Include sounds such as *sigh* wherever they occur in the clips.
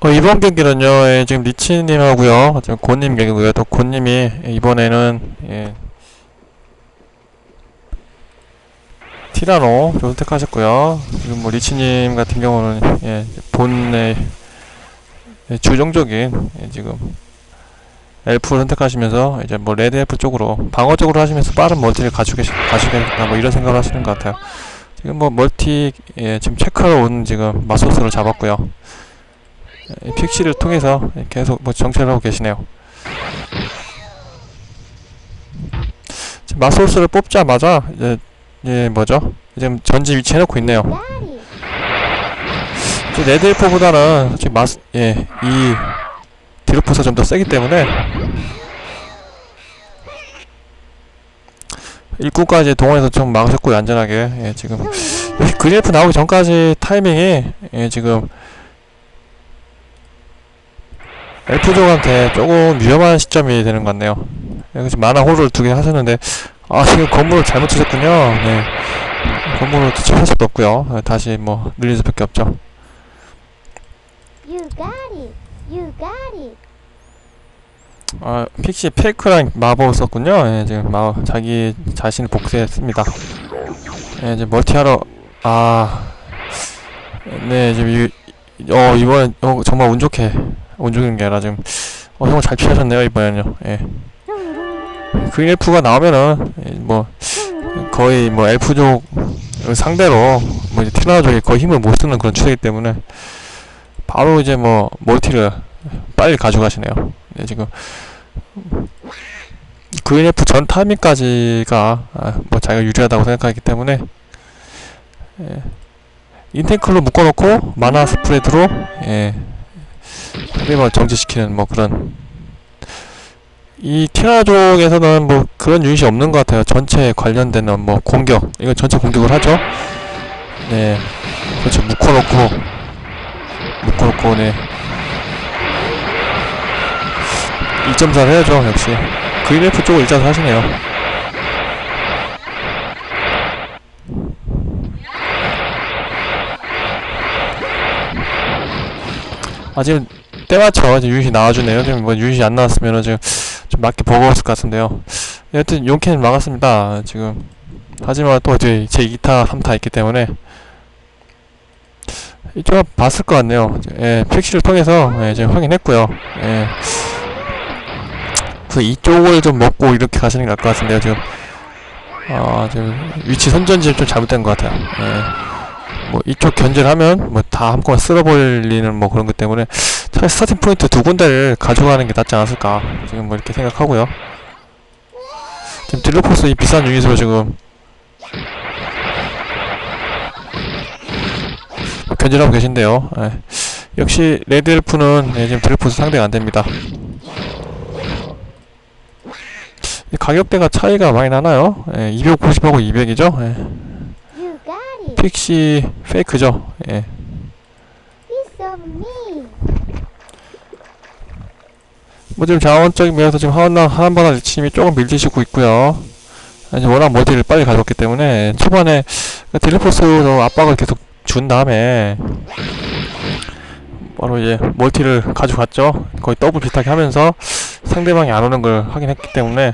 어, 이번 경기는요, 예, 지금 리치님하고요, 지금 고님 경기고요. 또 고님이 이번에는 예, 티라노 좀 선택하셨고요. 지금 뭐 리치님 같은 경우는 예, 본의 예, 주종적인 예, 지금 엘프를 선택하시면서 이제 뭐 레드 엘프 쪽으로 방어 쪽으로 하시면서 빠른 멀티를 가시겠다 뭐 이런 생각을 하시는 것 같아요. 지금 뭐 멀티 예, 지금 체크하러 온 지금 마소스를 잡았고요. 예, 픽시를 통해서 계속 뭐 정찰을 하고 계시네요. 마소스를 뽑자마자 이제 예 뭐죠? 지금 전지 위치 해놓고 있네요. 레드일포보다는 솔직히 마스 예 이 디로포스가 좀 더 세기 때문에 입구까지 동원해서 좀 막으셨고요 안전하게 예 지금 *laughs* 그리프 나오기 전까지 타이밍이 예 지금 엘프족한테 조금 위험한 시점이 되는 것 같네요 여기 지금 만화 호를 두개 하셨는데 아 지금 건물을 잘못 치셨군요 네 건물을 투척할 수도 없고요 예, 다시 뭐 늘릴 수밖에 없죠 You got it. You got it. 아, 픽시 페이크랑 마법을 썼군요. 예, 지금 마 자기 자신을 복수했습니다. 예, 이제 멀티하러 아, 네, 지금 이, 어 이번 어 정말 운 좋게 운 좋은 게 아니라 지금 어 정말 잘 피하셨네요 이번에는요. 예, 그린 엘프가 나오면은 예, 뭐 거의 뭐 엘프족 상대로 뭐 이제 티라노족이 거의 힘을 못 쓰는 그런 추세이기 때문에 바로 이제 뭐 멀티를 빨리 가져가시네요. 네, 지금 그린F 전 타이밍까지가 아, 뭐 자기가 유리하다고 생각하기 때문에 예, 인텐클로 묶어놓고 마나 스프레드로 예, 상대방을 정지시키는 뭐 그런 이 티라족에서는 뭐 그런 유닛이 없는 것 같아요. 전체 관련되는 뭐 공격 이거 전체 공격을 하죠. 네, 그렇죠. 묶어놓고 묶어놓고 네 2.4를 해야죠 역시 그린F 쪽을 1.4 하시네요 아 지금 때맞춰 이제 유닛이 나와주네요. 지금 뭐 유닛이 안 나왔으면은 지금 좀 맞기 버거웠을 것 같은데요. 여튼 용캔 막았습니다. 지금 하지만 또 이제 제 2타 3타 있기 때문에 이쪽 봤을 것 같네요. 예 픽시를 통해서 예, 지금 확인했고요. 예. 그래서 이쪽을 좀 먹고 이렇게 가시는 게 나을 것 같은데요 지금. 아 지금 위치 선전지 좀 잘못된 것 같아요. 예. 뭐 이쪽 견제를 하면 뭐 다 한꺼번에 쓸어버리는 뭐 그런 것 때문에 차라리 스타팅 포인트 두 군데를 가져가는 게 낫지 않았을까 지금 뭐 이렇게 생각하고요 지금 딜로포스 이 비싼 유닛으로 지금 견제를 하고 계신데요 예. 역시 레드 엘프는 예, 지금 딜로포스 상대가 안됩니다 이 가격대가 차이가 많이 나나요? 예, 250하고 200이죠? 예. 픽시 페이크죠? 예. 뭐 지금 자원적인 면에서 지금 하원나 하한번한 리치님이 조금 밀리시고 있고요. 아, 이제 워낙 멀티를 빨리 가졌기 때문에 초반에 그 딜레포스로 압박을 계속 준 다음에 바로 이제 멀티를 가져갔죠. 거의 더블 비슷하게 하면서 상대방이 안 오는 걸 확인했기 때문에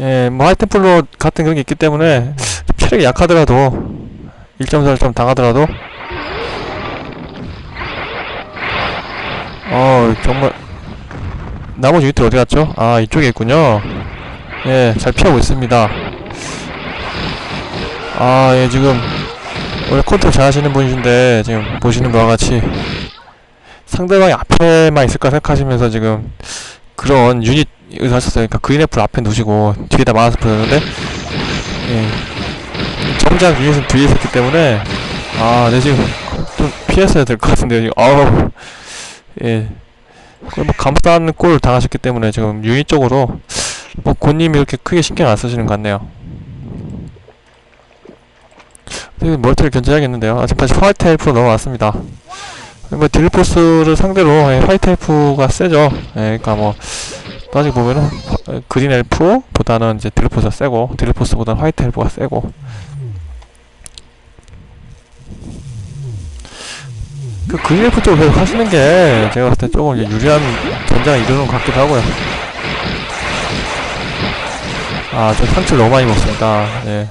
예, 뭐 하이템플로 같은 그런 게 있기 때문에 좀 체력이 약하더라도 1.4를 좀 당하더라도. 어 정말. 나머지 유닛들 어디 갔죠? 아 이쪽에 있군요. 예 잘 피하고 있습니다. 아 예 지금 원래 컨트롤 잘 하시는 분이신데 지금 보시는 바와 같이 상대방이 앞에만 있을까 생각하시면서 지금 그런 유닛 을 하셨어요 그러니까 그린애플 앞에 두시고 뒤에다 마우스 보였는데 예 정작 유닛은 뒤에 있었기 때문에 아 네 지금 좀 피했어야 될 것 같은데요 지금 아우 예. 뭐 감싸는 꼴을 당하셨기 때문에 지금 유닛 쪽으로 뭐 고님이 이렇게 크게 신경 안 쓰시는 것 같네요. 멀티를 견제해야겠는데요. 아, 지금 다시 화이트 헬프로 넘어왔습니다. 뭐 딜포스를 상대로 예, 화이트 헬프가 세죠. 예, 그러니까 뭐 따지 보면은 그린 엘프보다는 이제 드리포스가 세고 드리포스보다는 화이트 엘프가 세고. 그 그린 엘프 쪽으로 계속 하시는 게 제가 봤을 때 조금 유리한 전장을 이루는 것 같기도 하고요. 아저 상추를 너무 많이 먹습니다. 네.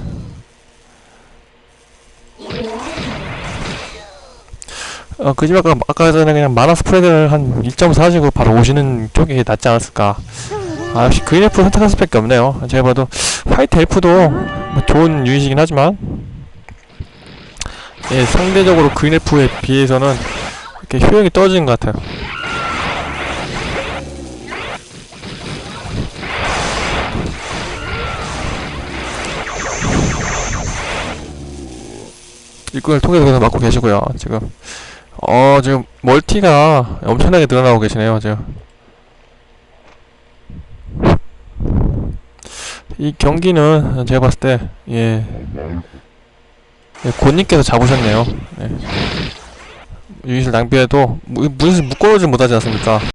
어, 그 집 아까, 아까 전에 그냥 마나 스프레드를 한 1.4 하시고 바로 오시는 쪽이 낫지 않았을까. 아, 역시 그린 엘프 선택할 수밖에 없네요. 제가 봐도 화이트 엘프도 뭐 좋은 유닛이긴 하지만, 예, 상대적으로 그린 엘프에 비해서는 이렇게 효용이 떨어지는 것 같아요. 일꾼을 통해서 막고 계시고요, 지금. 어, 지금 멀티가 엄청나게 늘어나고 계시네요, 지금. 이 경기는 제가 봤을 때, 예. 예, 곤님께서 잡으셨네요. 예. 유닛을 낭비해도, 무- 무닛을 묶어오지 못하지 않습니까?